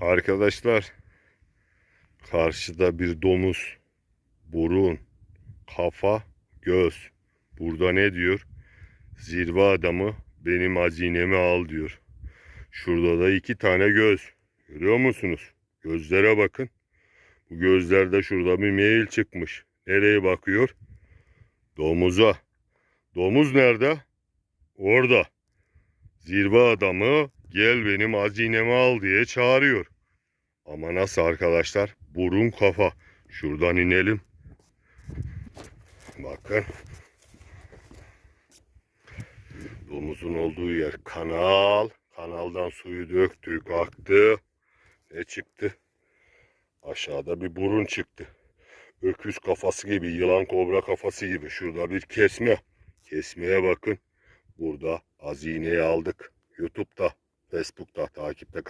Arkadaşlar karşıda bir domuz, burun, kafa, göz. Burada ne diyor? Zirve adamı benim hazinemi al diyor. Şurada da iki tane göz. Görüyor musunuz? Gözlere bakın. Bu gözlerde şurada bir mail çıkmış. Nereye bakıyor? Domuza. Domuz nerede? Orada. Zirve adamı gel benim hazinemi al diye çağırıyor. Ama nasıl arkadaşlar? Burun kafa. Şuradan inelim. Bakın. Domuzun olduğu yer kanal. Kanaldan suyu döktük, aktı. Ne çıktı? Aşağıda bir burun çıktı. Öküz kafası gibi, yılan kobra kafası gibi. Şurada bir kesme. Kesmeye bakın. Burada hazineyi aldık. YouTube'da, Facebook'ta takipte